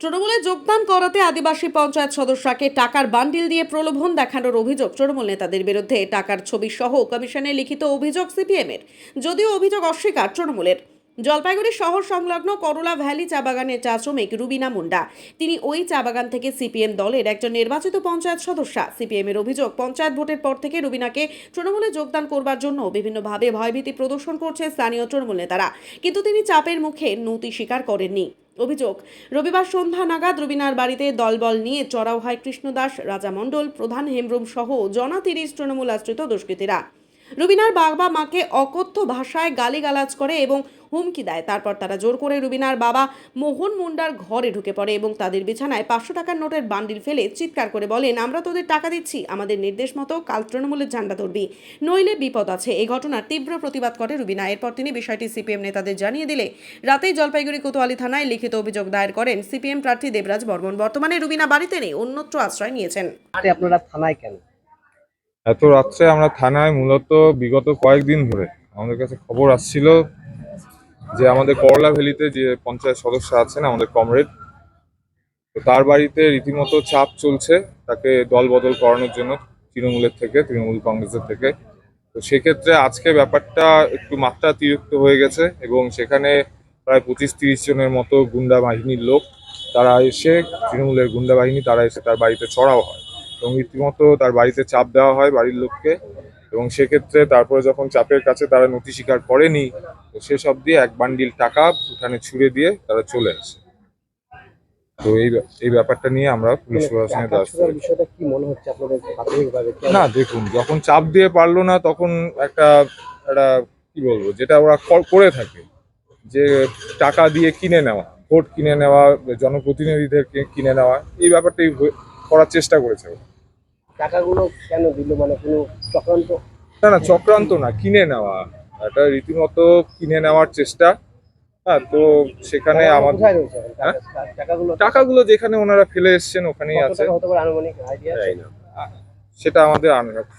তৃণমূলে যোগদান করাতে আদিবাসী পঞ্চায়েত সদস্যকে টাকার বান্ডিল দিয়ে প্রলোভন দেখানোর অভিযোগ তৃণমূল নেতাদের বিরুদ্ধে। টাকার ছবি সহ কমিশনে লিখিত অভিযোগ সিপিএমের। যদিও অভিযোগ অস্বীকার তৃণমূলের। জলপাইগুড়ি শহর সংলগ্ন করলা ভ্যালি চা বাগানের চা শ্রমিক রুবিনা মুন্ডা। তিনি ওই চা বাগান থেকে সিপিএম দলের একজন নির্বাচিত পঞ্চায়েত সদস্যা। সিপিএমের অভিযোগ, পঞ্চায়েত ভোটের পর থেকে রুবিনাকে তৃণমূলে যোগদান করবার জন্য বিভিন্নভাবে ভয়ভীতি প্রদর্শন করছে স্থানীয় তৃণমূল নেতারা। কিন্তু তিনি চাপের মুখে নতি স্বীকার করেননি। অভিযোগ। রবিবার সন্ধ্যা নাগাদ রবিনার বাড়িতে দলবল নিয়ে চড়াও হয় কৃষ্ণদাস রাজা মণ্ডল প্রধান হেমব্রম সহ জনা তিরিশ তৃণমূল আশ্রিত দুষ্কৃতীরা। রুবিনার বাবা মাকে অকথ্য ভাষায় গালিগালাজ করে এবং হুমকি দেয়। তারপর তারা জোর করে রুবিনার বাবা মোহন মুন্ডার ঘরে ঢুকে পড়ে এবং তাদের বিছানায় পাঁচশো টাকার নোটের বান্ডিল ফেলে চিৎকার করে বলেন, আমরা তোদের টাকা দিচ্ছি, আমাদের নির্দেশ মতো কাল তৃণমূলের ঝান্ডা ধরবি। নইলে বিপদ আছে। এই ঘটনার তীব্র প্রতিবাদ করে রুবিনা। এরপর তিনি বিষয়টি সিপিএম নেতাদের জানিয়ে দিলে। রাতেই জলপাইগুড়ি কোতোয়ালি থানায় লিখিত অভিযোগ দায়ের করেন সিপিএম প্রার্থী দেবরাজ বর্মন। বর্তমানে রুবিনা বাড়িতে নেই, অন্যত্র আশ্রয় নিয়েছেন। আপনারা থানায় কেন? এত রাত্রে আমরা থানায় মূলত বিগত কয়েকদিন ধরে আমাদের কাছে খবর আসছিল যে আমাদের করলা ভ্যালিতে যে পঞ্চায়েত সদস্য আছেন, আমাদের কমরেড, তো তার বাড়িতে রীতিমতো চাপ চলছে তাকে দল বদল করানোর জন্য তৃণমূলের থেকে, তৃণমূল কংগ্রেসের থেকে। তো সেক্ষেত্রে আজকে ব্যাপারটা একটু মাত্রা অতিরিক্ত হয়ে গেছে এবং সেখানে প্রায় পঁচিশ তিরিশ জনের মতো গুন্ডা বাহিনীর লোক, তারা এসে তৃণমূলের গুন্ডা বাহিনী, তারা এসে তার বাড়িতে চড়াও হয়। এবং রীতিমতো তার বাড়িতে চাপ দেওয়া হয় বাড়ির লোককে এবং সেক্ষেত্রে তারপরে যখন চাপের কাছে তারা নথি স্বীকার করেনি তো সেসব দিয়ে এক বান্ডিল টাকা উঠানে ছুড়ে দিয়ে তারা চলে আসে। তো এই এই ব্যাপারটা নিয়ে আমরা পুলিশ প্রশাসনের না দেখুন যখন চাপ দিয়ে পারল না তখন একটা একটা কি বলব যেটা ওরা করে থাকে যে টাকা দিয়ে কিনে নেওয়া ভোট কিনে নেওয়া জনপ্রতিনিধিদেরকে কিনে নেওয়া এই ব্যাপারটাই করার চেষ্টা করেছে। টাকাগুলো কেন দিল? মানে কোনো চক্রান্ত? না না চক্রান্ত না কিনে নেওয়া। এটা রীতিমতো কিনে নেওয়ার চেষ্টা। হ্যাঁ তো সেখানে আমাদের? হ্যাঁ? টাকাগুলো টাকাগুলো যেখানে ওনারা ফেলে এসছেন ওখানেই আছে। সেটা আমাদের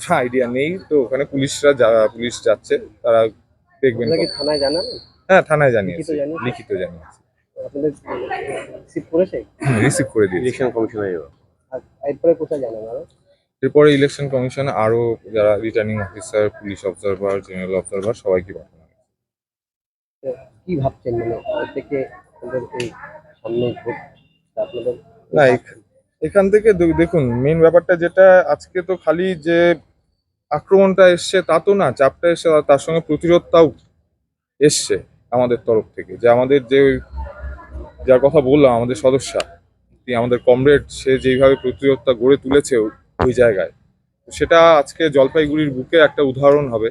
আইডিয়া নেই। তো ওখানে পুলিশরা যা- পুলিশ যাচ্ছে তারা দেখবেন থানায় হ্যাঁ থানায় জানিয়েছি। লিখিত জানিয়েছে? লিখিত জানিয়েছি। আপনাদের রিসিভ করেছে? রিসিভ করে দিয়েছি। ইলেকশন কমিশনে এরপরে কোথায় জানান আরও এরপরে ইলেকশন কমিশন আরও যারা returning officer police observer general observer সবাইকে পাঠানো। কি ভাবছেন? মানে থেকে এই সামনে ভোট আপনাদের না এখ- এখান থেকে দেখুন মেন ব্যাপারটা যেটা আজকে তো খালি যে আক্রমণটা এসছে তা তো না চাপটা এসছে তার সঙ্গে প্রতিরোধটাও এসছে আমাদের তরফ থেকে যে আমাদের যে যার কথা বললাম আমাদের সদস্যা আমাদের কমরেড সে যেইভাবে প্রতিরোধটা গড়ে তুলেছে ওই জায়গায়। সেটা আজকে জলপাইগুড়ির বুকে একটা উদাহরণ হবে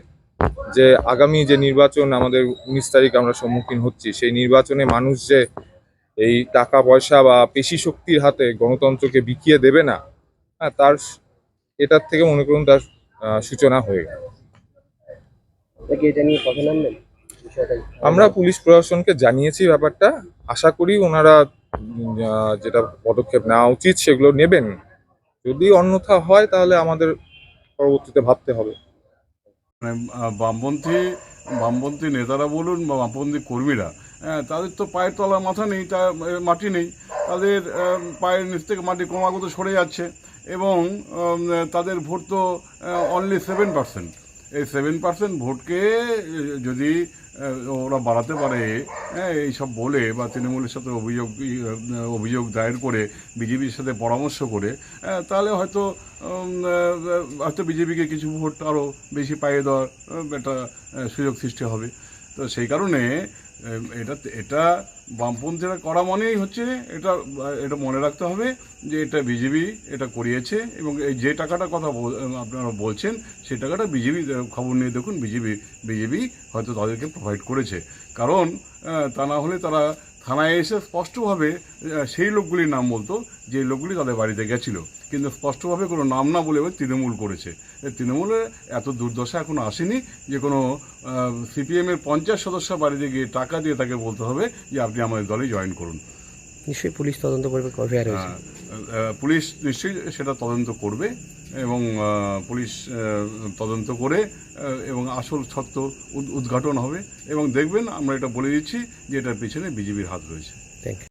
যে আগামী যে নির্বাচন আমাদের উনিশ তারিখ আমরা সম্মুখীন হচ্ছি সেই নির্বাচনে মানুষ যে এই টাকা পয়সা বা পেশি শক্তির হাতে গণতন্ত্রকে বিকিয়ে দেবে না হ্যাঁ তার এটার থেকে মনে করুন তার সূচনা হয়ে গেল। আমরা পুলিশ প্রশাসনকে জানিয়েছি ব্যাপারটা। আশা করি ওনারা যেটা পদক্ষেপ নেওয়া উচিত সেগুলো নেবেন। যদি অন্যথা হয় তাহলে আমাদের পরবর্তীতে ভাবতে হবে। মানে বামপন্থী বামপন্থী নেতারা বলুন বা বামপন্থী কর্মীরা হ্যাঁ, তাদের তো পায়ের তলা মাথা নেই তা মাটি নেই। তাদের পায়ের নিচ থেকে মাটি ক্রমাগত সরে যাচ্ছে এবং তাদের ভোট তো অনলি সেভেন পার্সেন্ট এই সেভেন পার্সেন্ট ভোটকে, যদি ওরা বাড়াতে পারে হ্যাঁ এইসব বলে বা তৃণমূলের সাথে অভিযোগ অভিযোগ দায়ের করে, বিজেপির সাথে পরামর্শ করে তাহলে হয়তো হয়তো বিজেপিকে কিছু ভোট আরও বেশি পাইয়ে দেওয়ার একটা সুযোগ সৃষ্টি হবে। তো সেই কারণে এটা এটা বামপন্থীরা করা মানেই হচ্ছে এটা এটা মনে রাখতে হবে যে এটা বিজেপি এটা করিয়েছে এবং এই যে টাকাটা কথা আপনারা বলছেন, সেই টাকাটা বিজেপি খবর নিয়ে দেখুন, বিজেপি বিজেপি হয়তো তাদেরকে প্রোভাইড করেছে। কারণ তা না হলে তারা থানায় এসে স্পষ্টভাবে সেই লোকগুলির নাম বলতো, যে লোকগুলি তাদের বাড়িতে গেছিল। কিন্তু স্পষ্টভাবে কোনো নাম না বলে তৃণমূল করেছে। এই তৃণমূলের এত দুর্দশা এখনও আসেনি যে কোনো সিপিএমের পঞ্চাশ সদস্য বাড়িতে গিয়ে টাকা দিয়ে তাকে বলতে হবে যে, আপনি আমাদের দলে জয়েন করুন। নিশ্চয়ই পুলিশ তদন্ত করবে কবে আর আহ, পুলিশ নিশ্চয়ই সেটা তদন্ত করবে এবং পুলিশ তদন্ত করে এবং আসল ছত্র উদ- উদ্ঘাটন হবে এবং দেখবেন আমরা এটা বলে দিচ্ছি যে এটার পিছনে বিজেপির হাত রয়েছে।